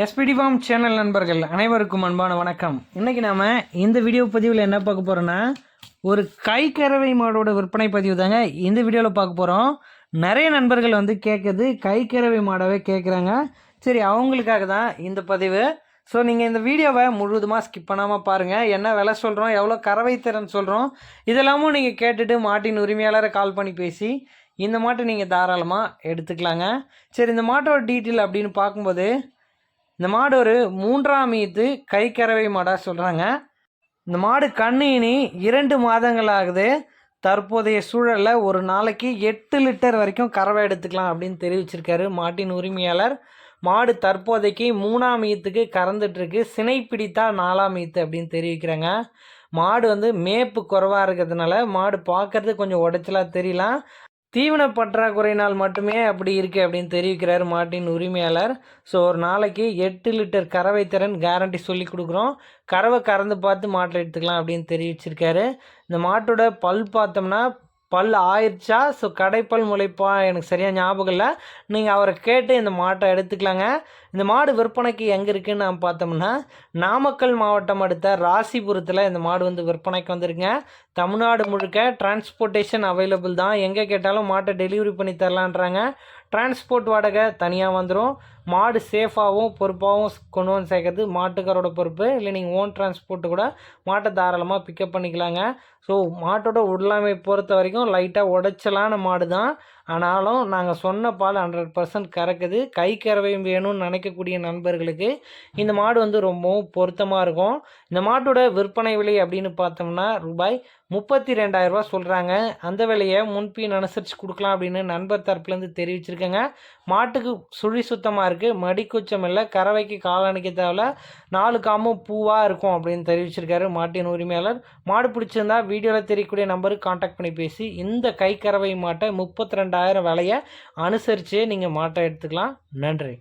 SPD form channel நண்பர்கள் அனைவருக்கும் அன்பான வணக்கம். இன்றைக்கி நாம் இந்த வீடியோ பதிவில் என்ன பார்க்க போகிறோன்னா ஒரு கை கறவை மாடோட விற்பனை பதிவு தாங்க இந்த வீடியோவில் பார்க்க போகிறோம் நிறைய நண்பர்கள் வந்து கேட்குது கை கறவை மாடாவே கேட்குறாங்க சரி அவங்களுக்காக தான் இந்த பதிவு. ஸோ நீங்கள் இந்த வீடியோவை முழுவதுமாக ஸ்கிப் பண்ணாமல் பாருங்கள் என்ன விலை சொல்கிறோம் எவ்வளோ கறவை திறன் சொல்கிறோம் இதெல்லாமும் நீங்கள் கேட்டுட்டு மாட்டின் உரிமையாளரை கால் பண்ணி பேசி இந்த மாட்டை நீங்கள் தாராளமாக எடுத்துக்கலாங்க. சரி இந்த மாட்டோட டீட்டெயில் அப்படின்னு பார்க்கும்போது இந்த மாடு ஒரு மூன்றாம் ஈத்து கை கறவை மாடாக சொல்கிறாங்க இந்த மாடு கண்ணினி இரண்டு மாதங்கள் ஆகுது. தற்போதைய சூழலில் ஒரு நாளைக்கு எட்டு லிட்டர் வரைக்கும் கறவை எடுத்துக்கலாம் அப்படின்னு தெரிவிச்சிருக்காரு மாட்டின் உரிமையாளர். மாடு தற்போதைக்கு மூணாம் ஈத்துக்கு கறந்துட்டுருக்கு. சினை பிடித்தா நாலாம் ஈத்து அப்படின்னு தெரிவிக்கிறாங்க. மாடு வந்து மேப்பு குறைவாக இருக்கிறதுனால மாடு பார்க்கறது கொஞ்சம் உடைச்சலாக தெரியலாம். தீவன பற்றாக்குறையினால் மட்டுமே அப்படி இருக்குது அப்படின்னு தெரிவிக்கிறார் மாட்டின் உரிமையாளர். ஸோ ஒரு நாளைக்கு எட்டு லிட்டர் கறவை திறன் கேரண்டி சொல்லி கொடுக்குறோம். கறவை கறந்து பார்த்து மாட்டை எடுத்துக்கலாம் அப்படின்னு தெரிவிச்சிருக்காரு. இந்த மாட்டோட பல் பார்த்தோம்னா பல் ஆயிடுச்சா? ஸோ கடைப்பல் முளைப்பா? எனக்கு சரியாக ஞாபகம் இல்லை. நீங்கள் அவரை கேட்டு இந்த மாட்டை எடுத்துக்கலாங்க. இந்த மாடு விற்பனைக்கு எங்கே இருக்குதுன்னு நாம் பார்த்தோம்னா நாமக்கல் மாவட்டம் அடுத்த ராசிபுரத்தில் இந்த மாடு வந்து விற்பனைக்கு வந்திருக்குங்க. தமிழ்நாடு முழுக்க டிரான்ஸ்போர்ட்டேஷன் அவைலபிள் தான். எங்கே கேட்டாலும் மாட்டை டெலிவரி பண்ணி தரலான்றாங்க. டிரான்ஸ்போர்ட் வாடகை தனியாக வந்துடும் மாடு சேஃபாகவும் பொறுப்பாகவும் கொண்டு வந்து சேர்க்கறது மாட்டுக்காரோட பொறுப்பு. இல்லை நீங்கள் ஓன் டிரான்ஸ்போர்ட்டு கூட மாட்டை தாராளமாக பிக்கப் பண்ணிக்கலாங்க. ஸோ மாட்டோட உள்ளமை பொறுத்த வரைக்கும் லைட்டாக உடைச்சலான மாடு தான் ஆனாலும் நாங்கள் சொன்ன பால் ஹண்ட்ரட் பர்சன்ட் கறக்குது. கை கறவையும் வேணும்னு நினைக்கக்கூடிய நண்பர்களுக்கு இந்த மாடு வந்து ரொம்பவும் பொருத்தமாக இருக்கும். இந்த மாட்டோட விற்பனை விலை அப்படின்னு பார்த்தோம்னா ரூபாய் முப்பத்தி ரெண்டாயிரரூபா சொல்கிறாங்க அந்த விலையை முன்பின் அனுசரித்து கொடுக்கலாம் அப்படின்னு நண்பர் தரப்புலேருந்து தெரிவிச்சிருக்கேங்க. மாட்டுக்கு சுழி சுத்தமாக இருக்குது மடிக்குச்சம் இல்லை. கறவைக்கு காலணிக்க தேவையில்ல. நாலு காமும் பூவாக இருக்கும் அப்படின்னு தெரிவிச்சிருக்காரு மாட்டின் உரிமையாளர். மாடு பிடிச்சிருந்தா வீடியோவில் தெரியக்கூடிய நம்பருக்கு காண்டாக்ட் பண்ணி பேசி இந்த கை கறவை மாட்டை முப்பத்தி ரெண்டாயிரம் ஆயிரம் விலையை அனுசரித்து நீங்கள் மாட்டை எடுத்துக்கலாம். நன்றி.